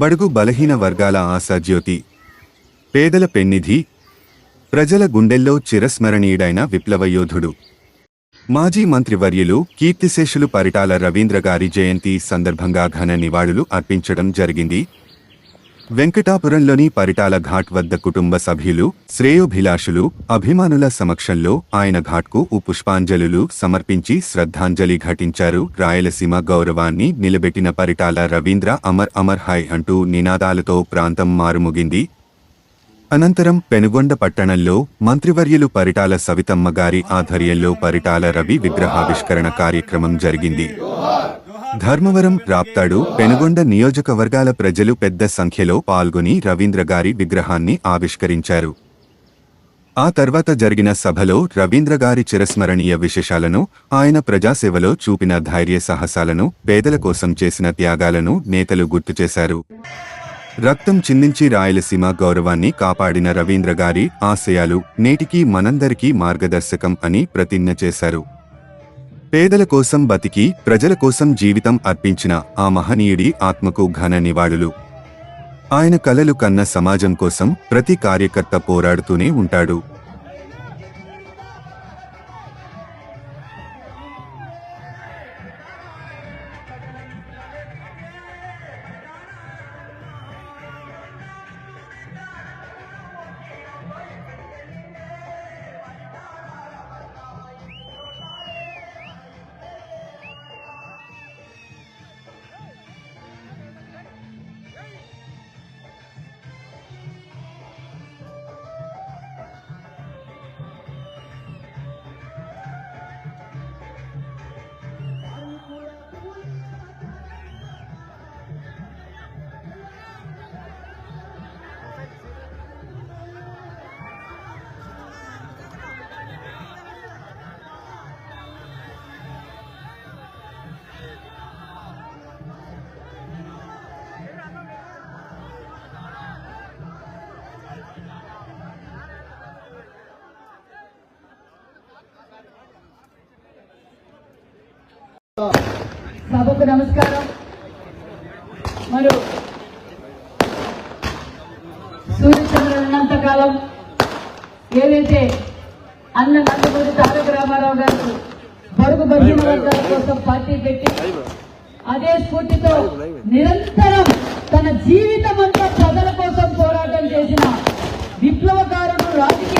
బడుగు బలహీన వర్గాల ఆశాజ్యోతి. పేదల పెన్నిధి ప్రజల గుండెల్లో చిరస్మరణీయుడైన విప్లవ యోధుడు. మాజీ మంత్రివర్యులు కీర్తిశేషులు పరిటాల రవీంద్ర గారి జయంతి సందర్భంగా ఘన నివాళులు అర్పించడం జరిగింది. వెంకటాపురంలోని పరిటాల ఘాట్ వద్ద కుటుంబ సభ్యులు శ్రేయోభిలాషులు అభిమానుల సమక్షంలో ఆయన ఘాట్కు పుష్పాంజలులు సమర్పించి శ్రద్ధాంజలి ఘటించారు. రాయలసీమ గౌరవాన్ని నిలబెట్టిన పరిటాల రవీంద్ర అమర్ అమర్ హై అంటూ నినాదాలతో ప్రాంతం మారుముగింది. అనంతరం పెనుగొండ పట్టణంలో మంత్రివర్యులు పరిటాల సవితమ్మ గారి ఆధ్వర్యంలో పరిటాల రవి విగ్రహావిష్కరణ కార్యక్రమం జరిగింది. ధర్మవరం రాప్తాడు పెనుగొండ నియోజకవర్గాల ప్రజలు పెద్ద సంఖ్యలో పాల్గొని రవీంద్ర గారి విగ్రహాన్ని ఆవిష్కరించారు. ఆ తర్వాత జరిగిన సభలో రవీంద్ర గారి చిరస్మరణీయ విశేషాలను ఆయన ప్రజాసేవలో చూపిన ధైర్య సాహసాలను పేదల కోసం చేసిన త్యాగాలను నేతలు గుర్తు చేశారు. రక్తం చిందించి రాయలసీమ గౌరవాన్ని కాపాడిన రవీంద్ర గారి ఆశయాలు నేటికీ మనందరికీ మార్గదర్శకం అని ప్రతిజ్ఞ చేశారు. పేదల కోసం బతికి ప్రజల కోసం జీవితం అర్పించిన ఆ మహనీయుడి ఆత్మకు ఘన నివాళులు. ఆయన కలలు కన్న సమాజం కోసం ప్రతి కార్యకర్త పోరాడుతూనే ఉంటాడు. బాబుకు నమస్కారం. మరి సూర్యచంద్రుడు కాలం ఏదైతే అన్న నందమూరి తారక రామారావు గారు బరుగు బహిమ కోసం పార్టీ పెట్టి అదే స్ఫూర్తితో నిరంతరం తన జీవితం అంతా ప్రజల కోసం పోరాటం చేసిన విప్లవకారుడు రాజకీయ